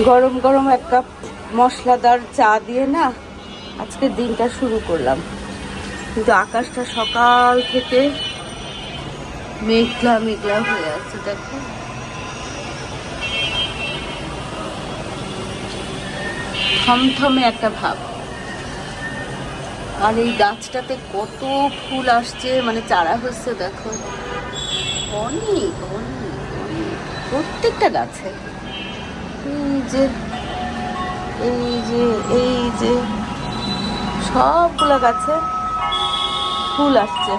গরম গরম এক কাপ মশলাদার চা দিয়ে না আজকে দিনটা শুরু করলাম। কিন্তু আকাশটা সকাল থেকে মেঘলা মেঘলা হয়ে আছে, দেখো। থমথমে একটা ভাব। আর এই গাছটাতে কত ফুল আসছে মানে চারা হচ্ছে, দেখো। অনেক অনেক অনেক। প্রত্যেকটা গাছে। এই যে এই যে এই যে সবগুলো গাছে ফুল আসছে।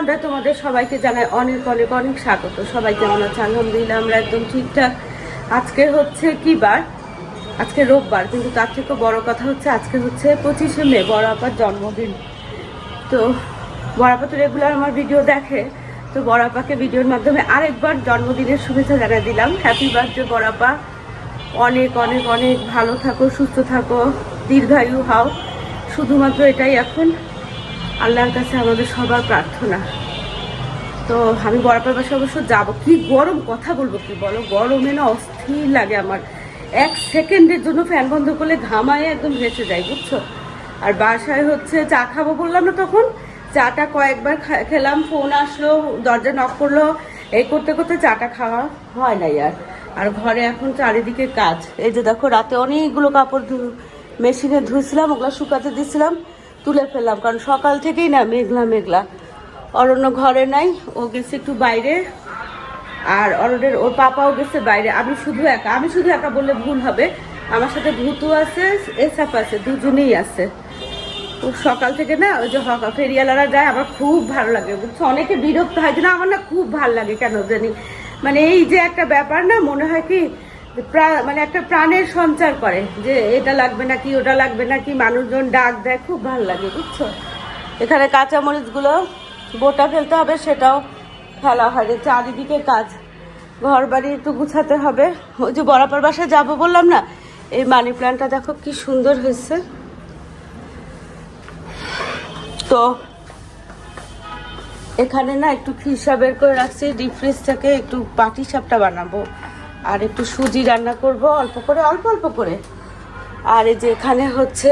বারান্দা তোমাদের সবাইকে জানাই অনেক অনেক অনেক স্বাগত। সবাই কেমন আছে আলহামদুলিল্লাহ, আমরা একদম ঠিকঠাক। আজকে হচ্ছে কি বার? আজকে রোববার, কিন্তু তার থেকে বড় কথা হচ্ছে আজকে হচ্ছে পঁচিশে মে, বড় আপার জন্মদিন। তো বড় আপা তো রেগুলার আমার ভিডিও দেখে, তো বড় আপাকে ভিডিওর মাধ্যমে আরেকবার জন্মদিনের শুভেচ্ছা জানিয়ে দিলাম। হ্যাপি বার্থডে বড় আপা। অনেক অনেক অনেক ভালো থাকো, সুস্থ থাকো, দীর্ঘায়ু হও। শুধুমাত্র এটাই এখন। আল্লাহর কাছে আমাদের সবার প্রার্থনা। তো আমি বরাবর বাসা অবশ্য যাব। কি গরম, কথা বলব কি বলো? গরমে না অস্থির লাগে আমার। এক সেকেন্ডের জন্য ফ্যান বন্ধ করলে ঘামায় একদম ভেসে যায়, বুঝছ? আর বাসায় হচ্ছে চা খাব বললাম না তখন। চাটা কয়েকবার খেলাম, ফোন আসলো, দরজা নক করল। এই করতে করতে চাটা খাওয়া হয় নাই আর। আর ঘরে এখন চারিদিকে কাজ। এই যে দেখো, রাতে অনেকগুলো কাপড় মেশিনে ধুয়েছিলাম ওগুলো শুকাতে দিয়েছিলাম তুলে ফেললাম, কারণ সকাল থেকেই না মেঘলা মেঘলা। অরণ্য ঘরে নাই, ও গেছে একটু বাইরে, আর অরণ্যের ওর পাপাও গেছে বাইরে। আমি শুধু একা, আমি শুধু একা বললে ভুল হবে। আমার সাথে ভূতু আছে এসাপ আছে, দুজনেই আছে। ও সকাল থেকে না, ওই যে হকা ফেরিয়ালারা যায়, আমার খুব ভালো লাগে। বুঝছ, অনেকে বিরক্ত হয় না, আমার না খুব ভালো লাগে কেন জানি। মানে এই যে একটা ব্যাপার না, মনে হয় কি মানে একটা প্রাণের সঞ্চার করে যে এটা লাগবে নাকি, ওটা লাগবে নাকি, মানুষজন ডাক দেয়, খুব ভালো লাগে, বুঝছ? এখানে কাঁচামরিচগুলো বোটা ফেলতে হবে, সেটাও ফেলা হয় যে চারিদিকে কাজ। ঘর বাড়ি একটু গুছাতে হবে। ওই যে বরাবর বাসায় যাব বললাম না, এই মানি প্ল্যান্টটা দেখো কি সুন্দর হয়েছে। তো এখানে না একটু খিসা বের করে রাখছি, ডিপ ফ্রিজ থেকে একটু পাটি সাপটা বানাবো। আর একটু সুজি রান্না করব, অল্প করে, অল্প অল্প করে। আর এই যে এখানে হচ্ছে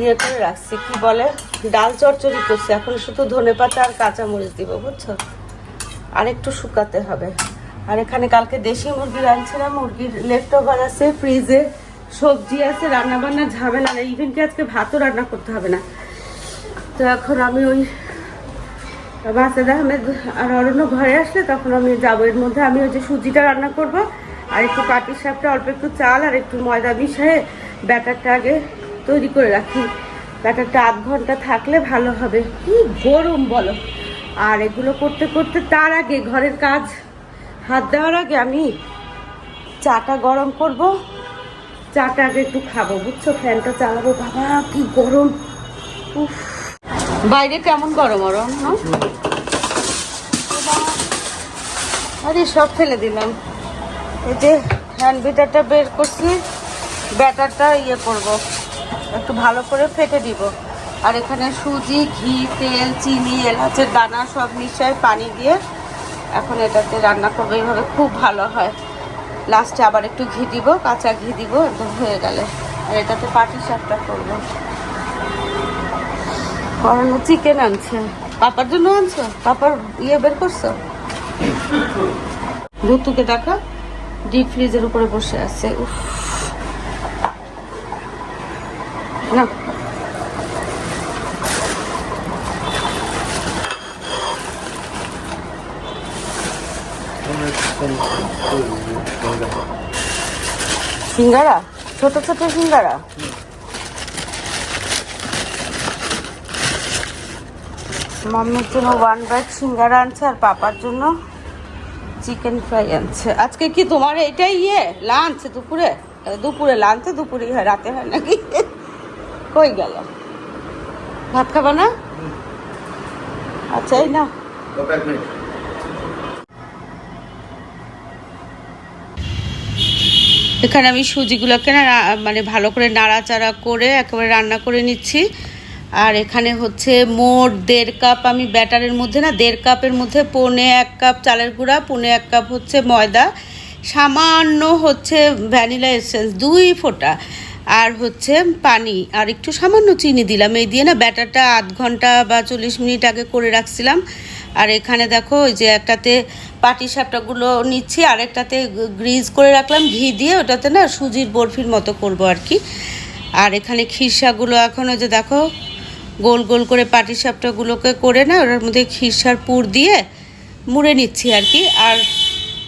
ইয়ে করে রাখছি, কি বলে? ডাল চচ্চড়ি করছি। এখন শুধু ধনে পাতা আর কাঁচামরিচ দিব, বুঝছ? আর একটু শুকাতে হবে। আর এখানে কালকে দেশি মুরগি রাঁধছিলাম মুরগির লেফট ওভার আছে ফ্রিজে সবজি আছে রান্না বান্না ঝামেলা না ইভেন কি আজকে ভাতও রান্না করতে হবে না। তো এখন আমি ওই বাসেদ আহমেদ আর অরণ্য ঘরে আসলে তখন আমি যাব। এর মধ্যে আমি যে সুজিটা রান্না করব, আর একটু পাটির সাপটা, অল্প একটু চাল আর একটু ময়দা মিশিয়ে ব্যাটারটা আগে তৈরি করে রাখি। ব্যাটারটা আধ ঘণ্টা থাকলে ভালো হবে। কি গরম বলো। আর এগুলো করতে করতে তার আগে ঘরের কাজ হাত দেওয়ার আগে আমি চাটা গরম করব, চাটা আগে একটু খাব, বুঝছ? ফ্যানটা চালাবো, বাবা, কি গরম। উফ। বাইরে কেমন গরম হ্যাঁ আরে, সব ফেলে দিলাম। এই যে হ্যান্ড বিটারটা বের করছি, ব্যাটারটা ইয়ে করব। একটু ভালো করে ফেটে দিব। আর এখানে সুজি, ঘি, তেল, চিনি, এলাচের দানা সব মিশায় পানি দিয়ে এখন এটাতে রান্না করব। এইভাবে খুব ভালো হয়। লাস্টে আবার একটু ঘি দিব, কাঁচা ঘি দিব, একদম হয়ে গেলে। আর এটাতে পাটি সাপটা করব। অরণ্য চিকেন আনছে। পাপার জন্য আনছো? পাপার ইয়ে বের করছ? ভুতুকে দেখা ডিপ ফ্রিজের উপরে বসে আছে, উফ। না। সিঙ্গারা? ছোট ছোট সিঙ্গারা? মাম্মির জন্য ওয়ান ব্যাগ সিঙ্গারা আনছে আর পাপার জন্য চিকেন ফ্রাই আনছে। আজকে কি তোমার এটাই ইয়ে? লাঞ্চ দুপুরে? দুপুরে লাঞ্চে দুপুরে হয় রাতে হয় নাকি? কই গেল? ভাত খাবা না? আচ্ছা এই না এখানে আমি সুজিগুলোকে না মানে ভালো করে নাড়াচাড়া করে একেবারে রান্না করে নিচ্ছি। আর এখানে হচ্ছে মোট দেড় কাপ, আমি ব্যাটারের মধ্যে না, দেড় কাপের মধ্যে পৌনে এক কাপ চালের গুঁড়া, পৌনে এক কাপ হচ্ছে ময়দা, সামান্য হচ্ছে ভ্যানিলা এসেন্স, দুই ফোঁটা, আর হচ্ছে পানি, আর একটু সামান্য চিনি দিলাম। এই দিয়ে না ব্যাটারটা আধ ঘণ্টা বা চল্লিশ মিনিট আগে করে রাখছিলাম। আর এখানে দেখো, ওই যে একটাতে পাটি সাপটাগুলো নিচ্ছি, আরেকটাতে গ্রিজ করে রাখলাম, ঘি দিয়ে ওটাতে না সুজির বরফির মতো করব আর কি। আর এখানে খিরসাগুলো এখন ওই যে দেখো গোল গোল করে পাটি সাপটাগুলোকে করে না, ওটার মধ্যে খিরসার পুর দিয়ে মুড়ে নিচ্ছি আর কি। আর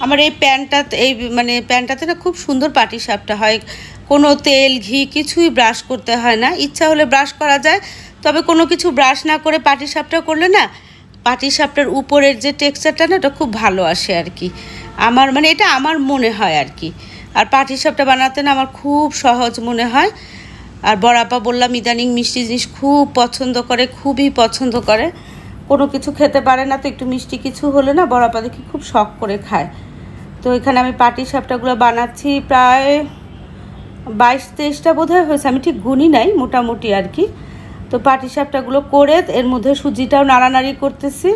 আমার এই প্যানটা, এই মানে প্যানটাতে না খুব সুন্দর পাটি সাপটা হয়। কোনো তেল, ঘি কিছুই ব্রাশ করতে হয় না। ইচ্ছা হলে ব্রাশ করা যায়, তবে কোনো কিছু ব্রাশ না করে পাটি সাপটা করলে না পাটি সাপটার উপরের যে টেক্সচারটা না, ওটা খুব ভালো আসে আর কি। আমার মানে এটা আমার মনে হয় আর কি। আর পাটি সাপটা বানাতে না আমার খুব সহজ মনে হয়। আর বড়াপা বললাম, ইদানিং মিষ্টি জিনিস খুব পছন্দ করে, খুবই পছন্দ করে। কোনো কিছু খেতে পারে না তো একটু মিষ্টি কিছু হলে না বড়াপা দেখি খুব শখ করে খায়। তো এখানে আমি পাটি সাপটাগুলো বানাচ্ছি প্রায় বাইশ তেইশটা বোধহয় হয়েছে, আমি ঠিক গুনি নাই, মোটামুটি আর কি। তো পাটি সাপটাগুলো করে এর মধ্যে সুজিটাও নাড়ানাড়ি করতেছি।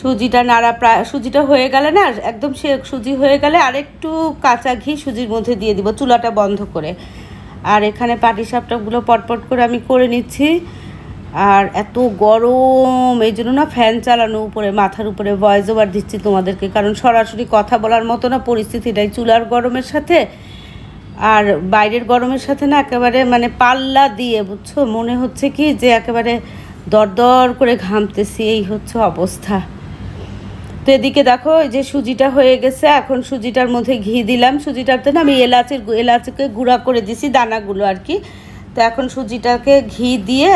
সুজিটা নাড়া প্রায়, সুজিটা হয়ে গেলে না, একদম সে সুজি হয়ে গেলে আরেকটু কাঁচা ঘি সুজির মধ্যে দিয়ে দিব, চুলাটা বন্ধ করে। আর এখানে পাটি সাপটাগুলো পটপট করে আমি করে নিচ্ছি। আর এত গরম, এই জন্য না ফ্যান চালানো উপরে, মাথার উপরে ভয়েস ওভার দিচ্ছি তোমাদেরকে, কারণ সরাসরি কথা বলার মতো না, পরিস্থিতিটাই চুলার গরমের সাথে। আর বাইরের গরমের সাথে না একেবারে মানে পাল্লা দিয়ে, বুঝছ? মনে হচ্ছে কি যে একেবারে দরদর করে ঘামতেছি, এই হচ্ছে অবস্থা। তো এদিকে দেখো যে সুজিটা হয়ে গেছে, এখন সুজিটার মধ্যে ঘি দিলাম। সুজিটাতে না আমি এলাচের এলাচকে গুঁড়া করে দিছি, দানাগুলো আর কি। তো এখন সুজিটাকে ঘি দিয়ে,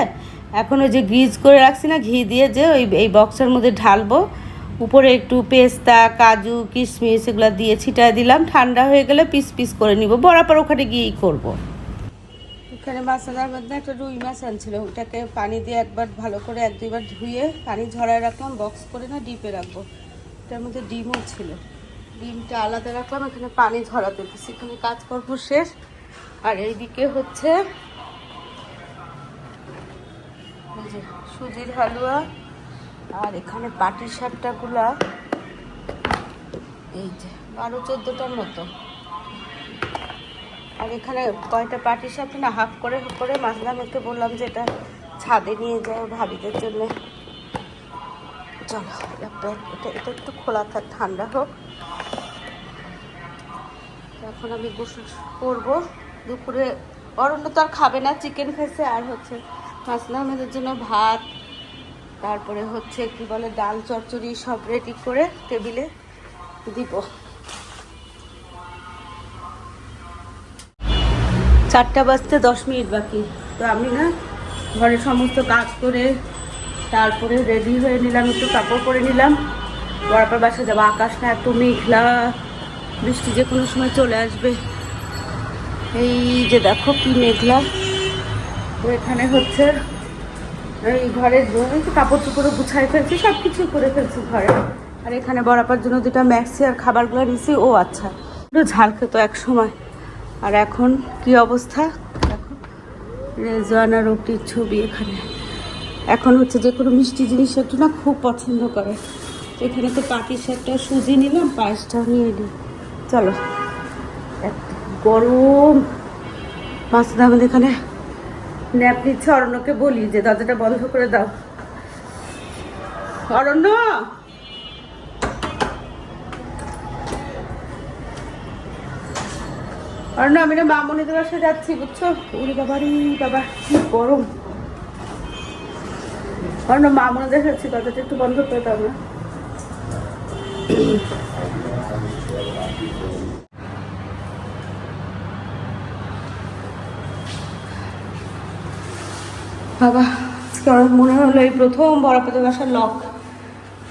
এখন ওই যে গ্রিজ করে রাখছি না, ঘি দিয়ে যে ওই, এই বক্সের মধ্যে ঢালবো। উপরে একটু পেস্তা, কাজু, কিশমিশ এগুলো দিয়ে ছিটায় দিলাম। ঠান্ডা হয়ে গেলে পিস পিস করে নিব। বরাবর ওখানে গিয়েই করব। এখানে মাছাদার মধ্যে একটা রুই মাছ আনছিল। ওটাকে পানি দিয়ে একবার ভালো করে এক দুইবার ধুয়ে পানি ঝরায় রাখলাম, বক্স করে না ডিপে রাখব। এটার মধ্যে ডিমও ছিল। ডিমটা আলাদা রাখলাম, এখানে পানি ঝরাতে দিচ্ছি এখানে কাজকর্ম শেষ। আর এইদিকে হচ্ছে সুজির হালুয়া, আর এখানে পাটির সাপটাগুলা এই যে বারো চোদ্দোটার মতো। আর এখানে কয়টা পাটি সাপটা না, হাফ করে করে মাছলাম বললাম যে এটা ছাদে নিয়ে যাও ভাবিদের জন্য। চলো এটা এটা একটু খোলা থাক, ঠান্ডা হোক। এখন আমি গোসল করব। দুপুরে অরণ্য তো আর খাবে না চিকেন খাইছে আর হচ্ছে মাসলা আহমেদের জন্য ভাত, তারপরে হচ্ছে কি বলে, ডাল, চচ্চড়ি, সব রেডি করে টেবিলে দিব। চারটা বাজতে দশ মিনিট বাকি। তো আমি না ঘরের সমস্ত কাজ করে তারপরে রেডি হয়ে নিলাম, একটু কাপড় পরে নিলাম। বরাবর বাসা যাব। আকাশ না এত মেঘলা। বৃষ্টি যে কোনো সময় চলে আসবে। এই যে দেখো কি মেঘলা। তো এখানে হচ্ছে এই ঘরের কাপড় চোপড়ও গুছাই ফেলছি সব কিছু করে ফেলছি ঘরে। আর এখানে বরাবর জন্য দুটা ম্যাক্সি আর খাবারগুলো নিছি। ও আচ্ছা একটু ঝাল খেতো এক সময়। আর এখন কি অবস্থা? দেখো, রেজওয়ানা রুটির ছবি এখানে। এখন হচ্ছে যে কোনো মিষ্টি জিনিস একটু না খুব পছন্দ করে। এখানে তো পাটির সাপটা সুজি নিলাম, পায়েসটাও নিয়ে নিই। চলো গরম। মাসুদ আমাদের এখানে ন্যাপ নিচ্ছে। অরণ্যকে বলি যে দরজাটা বন্ধ করে দাও। অরণ্য! অরণ্য, আমি না মামনিদের বাসায় যাচ্ছি, বুঝছ? উড়ি বাবারি, বাবা, কি গরম। অরণ্য মামনিদের যাচ্ছি দরজাটা একটু বন্ধ দাও না। বাবা, আজকে মনে হলো এই প্রথম বরাপাতের বাসার লক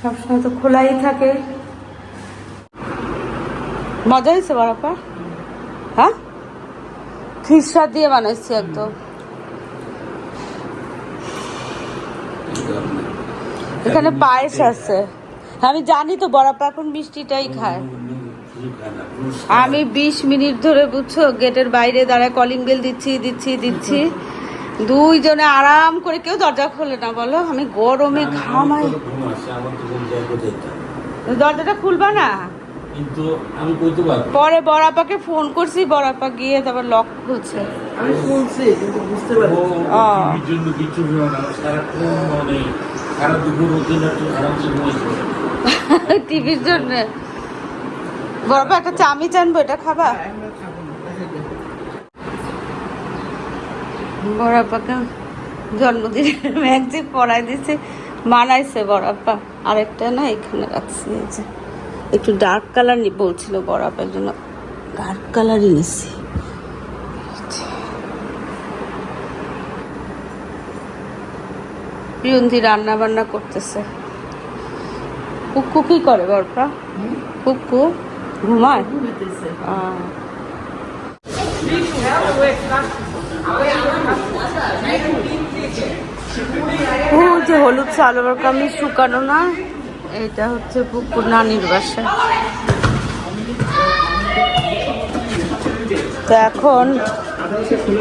সবসময় তো খোলাই থাকে। মজা হয়েছে বরাপা হ্যাঁ? খিসা দিয়ে বানাইছি একদম। এখানে পায়েস আছে। আমি জানি তো বরাপা এখন মিষ্টিটাই খায়। আমি বিশ মিনিট ধরে বুঝছ গেটের বাইরে দাঁড়ায় কলিং বেল দিচ্ছি দিচ্ছি দিচ্ছি। দুইজনে আরাম করে কেউ দরজা খোলে না বলো। আমি গরমে ঘামাই। দরজাটা খুলবা না? কিন্তু আমি কইতে পারব পরে বড়াপাকে ফোন করছি বড়াপা গিয়ে তারপর লক খুলছে। আমি শুনছি কিন্তু বুঝতে পারি ও টিভির জন্য কিছু হলো না সারাক্ষণ মানে সারা দুপুর একটু আরামসে ঘুমাইছে টিভির জন্য। বড়াপা একটা আনব এটা খাবা? বড়াপাকে জন্মদিনের ম্যাগজিন পরাই দিছে মানাইছে বড়াপা আরেকটা না এখানে রাখছি এই যে। একটু ডার্ক কালার বলছিল বড়াপার জন্য। ডার্ক কালারই নিছি। প্রিয়ন্তি রান্না বান্না করতেছে। কুকু কি করে বড়পা কুকু ঘুমায়? ও যে হলুদ কামিজ শুকানো না। এটা হচ্ছে পুকুর নানির বাসা। তো এখন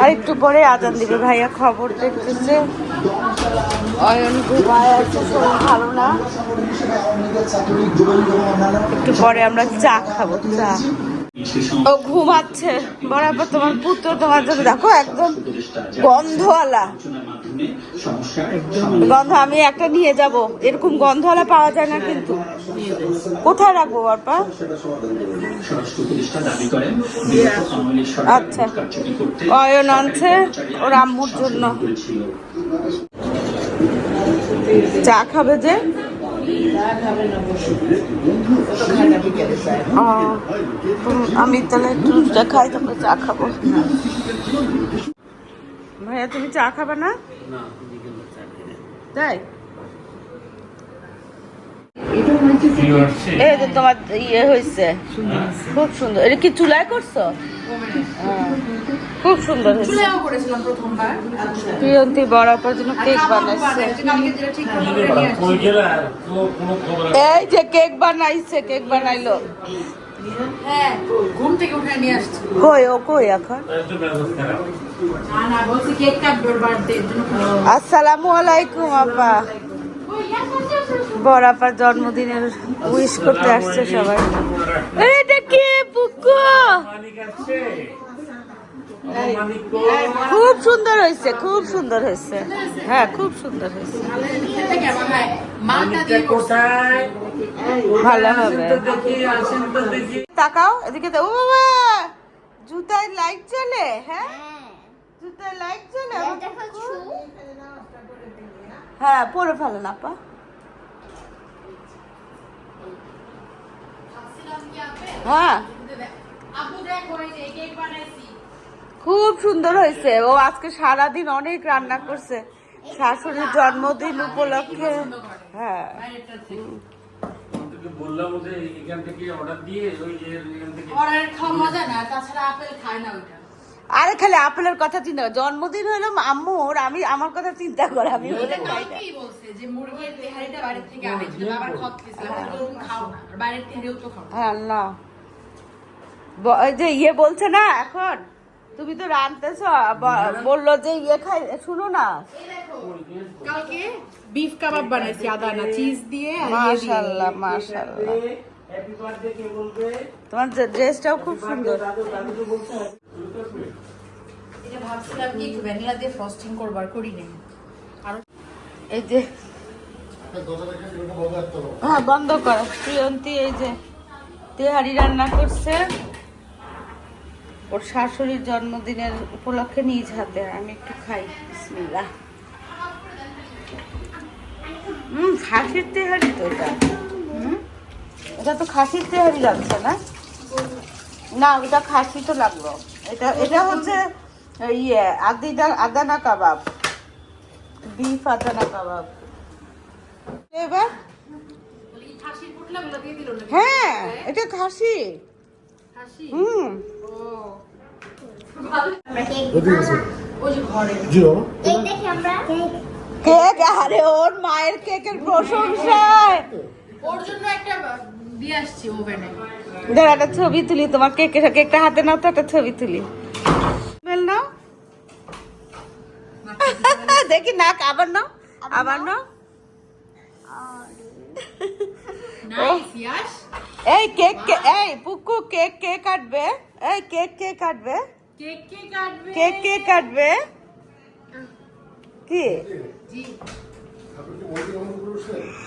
আর একটু পরে আজান দিবে ভাইয়া, খবর দেখতেছে। অয়ন আছে, শরীর ভালো না। একটু পরে আমরা চা খাব, চা। ও ঘুমাচ্ছে। বরাবর তোমার পুত্র তোমার জন্য, দেখো, একদম গন্ধওয়ালা। গন্ধ, আমি একটা নিয়ে যাব। এরকম গন্ধওয়ালা পাওয়া যায় না কিন্তু। কোথায় রাখব বারপা আচ্ছা। অয়ন আনছে ওর আম্মুর জন্য। চা খাবে যে? আমি তাহলে একটু চা খাই তারপরে চা খাব। ভাইয়া তুমি চা খাবে না। তাই? এই তোমার ইয়ে হয়েছে খুব সুন্দর। এটা কি চুলায় করছ? হ্যাঁ, খুব সুন্দর প্রিয়ন্তী বরাবর জন্য কেক বানাইছে। আছে? এই যে কেক বানাইছে কেক বানাইলো। হ্যাঁ ঘুম থেকে উঠে নিয়ে আসছি। কই ও কই এখন? আসসালামু আলাইকুম আপা। বরাপার জন্মদিনের উইশ করতে আসছে সবাই। এটা কে পুকু মানিক আসছে? ও মানিক কো? খুব সুন্দর হয়েছে খুব সুন্দর হয়েছে। হ্যাঁ খুব সুন্দর হয়েছে। হয়? ভালো হবে। তাকাও এদিকে তো- ও বাবা জুতায় লাইট জ্বলে হ্যাঁ? জুতায় লাইট জ্বলে হ্যাঁ পরে ফেলেন আপা। হ্যাঁ। আপু দেখো এই কেক বানাইছি খুব সুন্দর হয়েছে। ও আজকে সারাদিন অনেক রান্না করছে। শাশুড়ির জন্মদিন উপলক্ষে। হ্যাঁ। বাইরেটা থেকে তোকে বললাম যে এখান থেকে অর্ডার দিয়ে ওই যে এখান থেকে অর্ডার খাওয়া মজা না তাছাড়া আপেল খায় না ওইটা। আরে খালি আপেলের কথা চিন্তা কর। জন্মদিন হলো আম্মুর আমি আমার কথা চিন্তা করে আমি বলে খাই না। হ্যাঁ না। ওই যে ইয়ে বলছে না এখন? তুমি তো রানতেছ বলল যে ইয়ে খাই শুনো না। কালকে বিফ কাবাব বানাইছি আদা না চিজ দিয়ে আর ইয়ে মাশাল্লাহ মাশাল্লাহ হ্যাপি বার্থডে কে বলবে? তোমার ড্রেসটাও খুব সুন্দর। এটা ভাবছিলাম কি একটু ভ্যানিলা দিয়ে ফ্রস্টিং করব আর করি নাই এই যে হ্যাঁ বন্ধ করো। প্রিয়ন্তী এই যে তেহারি রান্না করছে। ওর শাশুড়ির জন্মদিনের উপলক্ষে নিজ হাতে। আমি একটু খাই। বিসমিল্লাহ। হুম খাসির তেহারি তো এটা? এটা তো খাসির তেহারি লাগছে না? না ওটা খাসি তো লাগল। এটা এটা হচ্ছে ইয়ে আদিনা আদানা কাবাব। বিফ আদানা কাবাব। এবার? হ্যাঁ এটা খাসি। হুম। কেক আরে ওর মায়ের কেকের প্রশংসায়। ওর জন্য একটা দিয়ে আসছি ওভেনে। দাঁড়া একটা ছবি তুলি তোমার কেকের কেকটা হাতে নাও তো একটা ছবি তুলি। বেল নাও। দেখি নাক আবার নাও আবার নাও। এই কেক কে- এই পুকু কেক কে কাটবে? এই কেক কে কাটবে? কেক কে কাটবে। কেক কে কাটবে? কি? জি।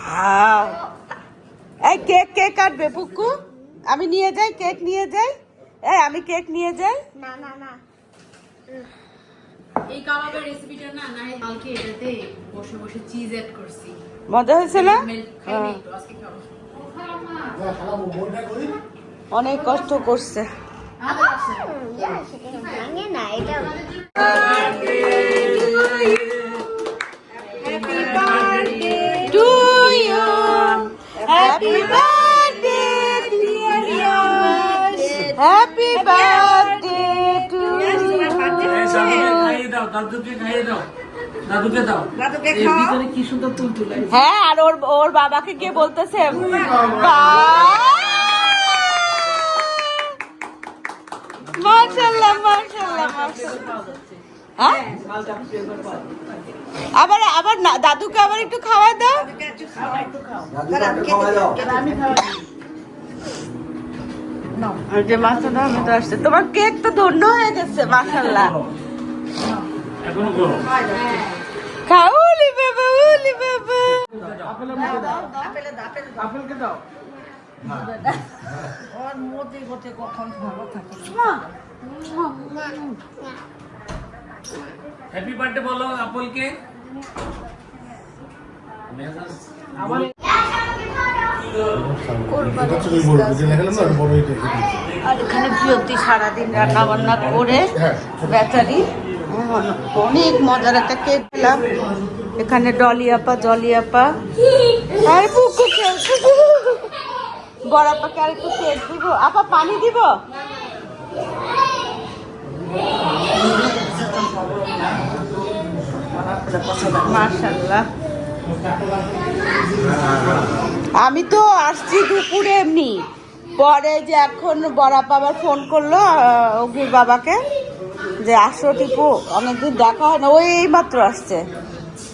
আহ। এই কেক কে কাটবে পুকু আমি নিয়ে যাই কেক নিয়ে যাই? এই আমি কেক নিয়ে যাই? না না না। এই কাবাবের রেসিপিটা না না কালকে এটাতে বসে বসে চিজ অ্যাড করছি। মজা হয়েছে না? মেল্ট খাই হ্যাঁ। তো আজকে খাব। অনেক কষ্ট করছে to you. Happy birthday, dear yours. Happy birthday to you. দাদুকে দাও। দাদুকে এর ভিতরে কি সুন্দর তুলতুলে হ্যাঁ আর ওর ওর বাবাকে গিয়ে বলতেছে মার্শাল্লাহ মার্শাল্লাহ হ্যাঁ? আবার আবার না দাদুকে আবার একটু খাওয়া দাও। একটু খাও। একটু খাও। আমি আর যে মাছটা আমি তো আসছে। তোমার কেক তো ধন্য হয়ে গেছে মাশাল্লাহ এখনও বাবা উলি বাবা। আপেলকে দাও। ওর মধ্যে মধ্যে কখন ভালো থাকে। হ্যাপি বার্থডে বলো আপলকে। আমার আর এখানে প্রিয়তি সারাদিন রান্না বান্না করে বেচারি অনেক মজার একটা কেক পেলাম এখানে ডলি আপা, জলি আপা। আর বড় আপাকে আর একটু কেক দিব। আপা, পানি দিব? আমি তো আসছি দুপুরে এমনি। পরে যে এখন বড়াপ আবার ফোন করল অগ্নির বাবাকে। যে আসো টিপু অনেকদিন দেখা হয় না ওই মাত্র আসছে।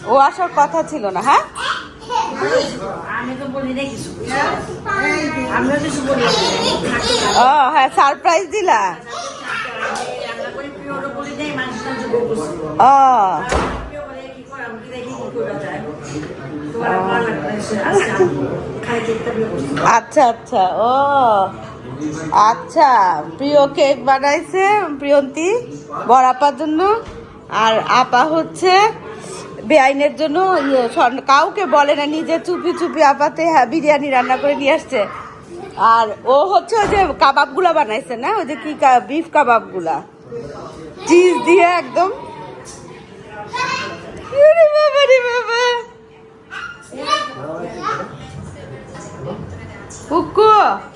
ও আসার কথা ছিল না হ্যাঁ। ও হ্যাঁ সারপ্রাইজ দিলা? ও। আচ্ছা আচ্ছা ও। আচ্ছা প্রিয় কেক বানাইছে প্রিয়ন্তী বড়াপার জন্য। আর আপা হচ্ছে বেআইনের জন্য ইয়ে কাউকে বলে না নিজে চুপি চুপি আপাতে হ্যাঁ বিরিয়ানি রান্না করে নিয়ে আসছে। আর ও হচ্ছে ওই যে কাবাবগুলা বানাইছে না? ওই যে কি বিফ কাবাবগুলা। চিজ দিয়ে একদম। বাবা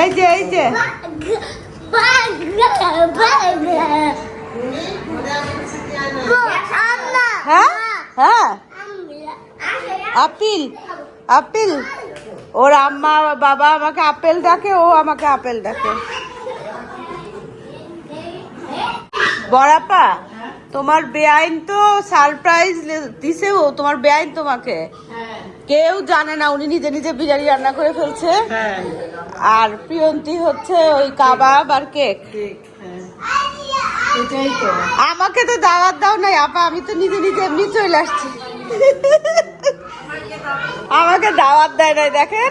এই যে এই যে। হ্যাঁ? হ্যাঁ? Appeal appeal. ওর আম্মা, বাবা আমাকে আপেল ডাকে, ও আমাকে আপেল ডাকে। বড়াপা তোমার বেআইন তো সারপ্রাইজ দিছে ও তোমার বেআইন তোমাকে। কেউ জানে না উনি নিজে নিজে বিরিয়ানি রান্না করে ফেলছে। হ্যাঁ। আর প্রিয়ন্তী হচ্ছে ওই কাবাব আর কেক। হ্যাঁ। আমাকে তো দাওয়াত দাও নাই আপা আমি তো নিজে নিজে এমনি চলে আসছি। আমাকে দাওয়াত দেয় নাই দেখেন।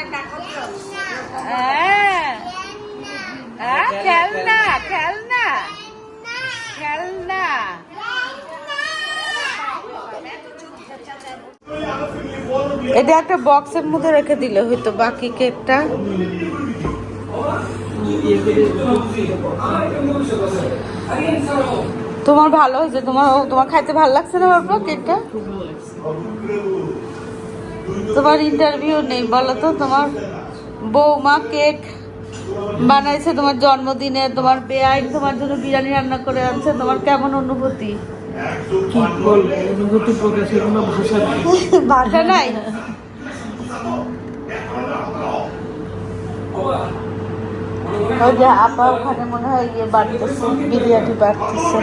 খেলনা খেলনা। এটা একটা বক্সের মধ্যে রেখে দিলে হয়তো বাকি কেকটা। তোমার ভালো হয়েছে? তোমার তোমার খাইতে ভালো লাগছে না বাবা কেকটা? তোমার ইন্টারভিউ নেই, বলো তো তোমার। বৌমা কেক বানাইছে তোমার জন্মদিনে তোমার বেআইন তোমার জন্য বিরিয়ানি রান্না করে আনছে তোমার কেমন অনুভূতি? কি বলব? অনুভূতি প্রকাশের কোনো ভাষা নেই ভাষা নাই? ওই যে আপা ওখানে মনে হয় ইয়ে বাড়তেছে বিরিয়ানি বাড়তেছে।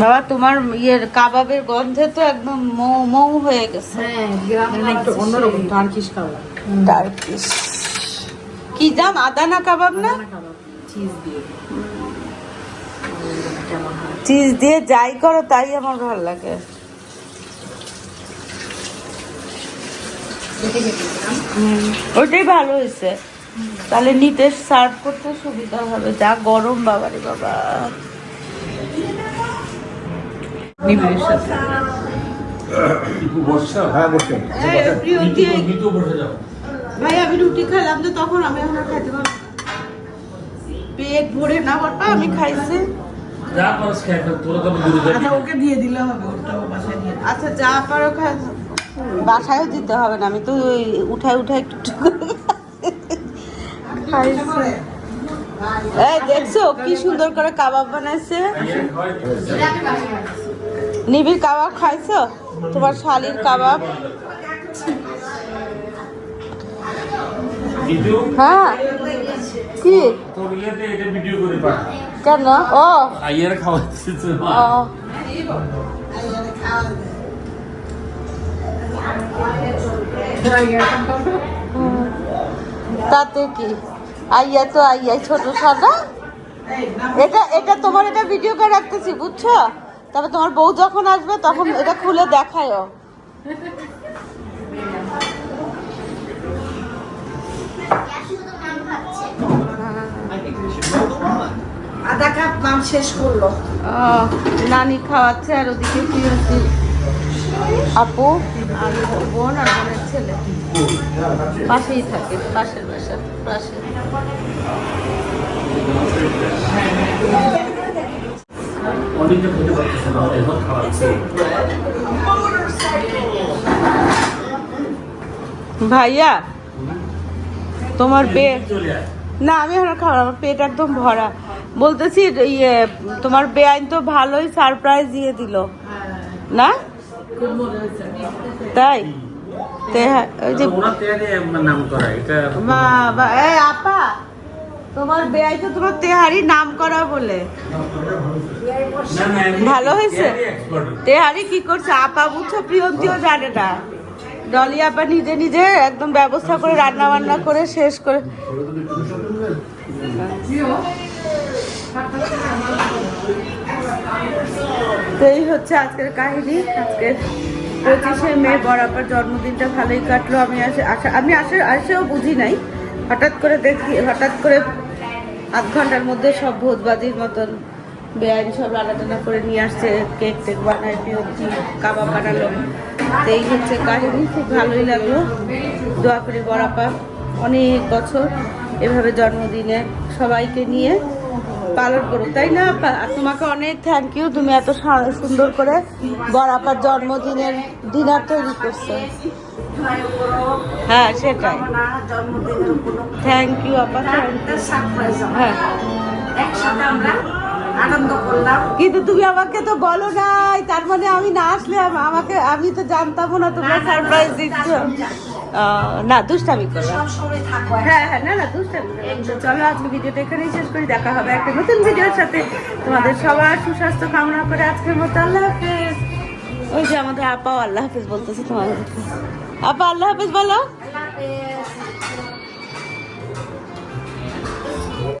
বাবা তোমার ইয়ের কাবাবের গন্ধে তো একদম মৌ মৌ হয়ে গেছে। হ্যাঁ টার্কিশ কি দাম আদানা কাবাব না? চিজ দিয়ে। কেমন চিজ দিয়ে যাই করো তাই আমার ভালো লাগে। হুম, ওইটাই ভালো হয়েছে। তাহলে নিতে সার্ভ করতে সুবিধা হবে যা গরম বাবারে বাবা নিবিড়ের সাথে বসছো হ্যাঁ বসুন নিতু বসে যাও ভাই আমি রুটি খেলাম তো তখন আমি এখন খাইতে পারব পেট ভরে না আমি খাইছি। আচ্ছা ওকে দিয়ে দিলে হবে বাসায় আচ্ছা যা পারো খাই বাসায়ও দিতে হবে না আমি তো ওই উঠায় উঠায় একটু খাইছি। দেখছ কি সুন্দর করে কাবাব বানাইছে। নিবিড় কাবাব খাইছো? তোমার শালির কাবাব? হ্যাঁ। কি? কেন? ও। আইয়ার খাওয়াচ্ছি ও। তাতে কি? আইয়া তো আইয়াই ছোট সাদা? এটা এটা তোমার এটা ভিডিও করে রাখতেছি বুঝছ? তবে তোমার বউ যখন আসবে তখন এটা খুলে দেখায়ও। আধা কাপ নাম শেষ করল। নানি খাওয়াচ্ছে আর ওদিকে প্রিয়সী আপু আর বোন আর বোনের ছেলে। পাশেই থাকে পাশের বাসা পাশে। অনেকটা খেতে পারতেছে না এখন খাওয়াচ্ছে ভাইয়া তোমার পেট না আমি এখন আর খাব আমার পেট একদম ভরা। বলতেছি ইয়ে তোমার বেআইন তো ভালোই সারপ্রাইজ দিয়ে দিল। না? খুব মজা হয়েছে তাই? হ্যাঁ, ওই যে আপা! তোমার বেআই তো তোমার তেহারি নাম করা বলে। ভালো হয়েছে? তেহারি কি করছে? আপা বুঝছ, প্রিয়ন্তীও জানে না। ডলি আপা নিজে নিজে একদম ব্যবস্থা করে রান্না বান্না করে শেষ করে তো এই হচ্ছে আজকের কাহিনী। আজকের পঁচিশে মে বরাবর জন্মদিনটা ভালোই কাটলো। আমি আসা আমি আসে আসেও বুঝি নাই। হঠাৎ করে দেখি হঠাৎ করে আধ ঘণ্টার মধ্যে সব ভোজবাজির মতন বেআইনি সব রান্না করে নিয়ে আসছে, কেক টেক বানায় পিওতি কাবাব বানালো। তো এই হচ্ছে কাহিনী, খুব ভালোই লাগল। দোয়া করি বরাপা অনেক বছর এভাবে জন্মদিনে সবাইকে নিয়ে পালন করুক, তাই না তোমাকে অনেক থ্যাংক ইউ তুমি এত সুন্দর করে বরাপার জন্মদিনের ডিনার তৈরি করছ। হ্যাঁ সেটাই। থ্যাংক ইউ আপা হ্যাঁ। একসাথে আমরা আনন্দ করলাম। কিন্তু তুমি আমাকে তো বলো নাই তার মানে আমি না আসলে আমাকে আমি তো জানতাম না তোমরা সারপ্রাইজ দিচ্ছ। না দুষ্টামি করলাম হ্যাঁ হ্যাঁ না না দুষ্টামি চলো আজকে ভিডিওটা এখানেই শেষ করি। দেখা হবে একটা নতুন ভিডিওর সাথে। তোমাদের সবার সুস্বাস্থ্য কামনা করে আজকের মতো আল্লাহ হাফেজ। ওই যে আমাদের আপাও আল্লাহ হাফেজ বলতেছে তোমার আপা আল্লাহ হাফেজ বলো আল্লাহ হাফেজ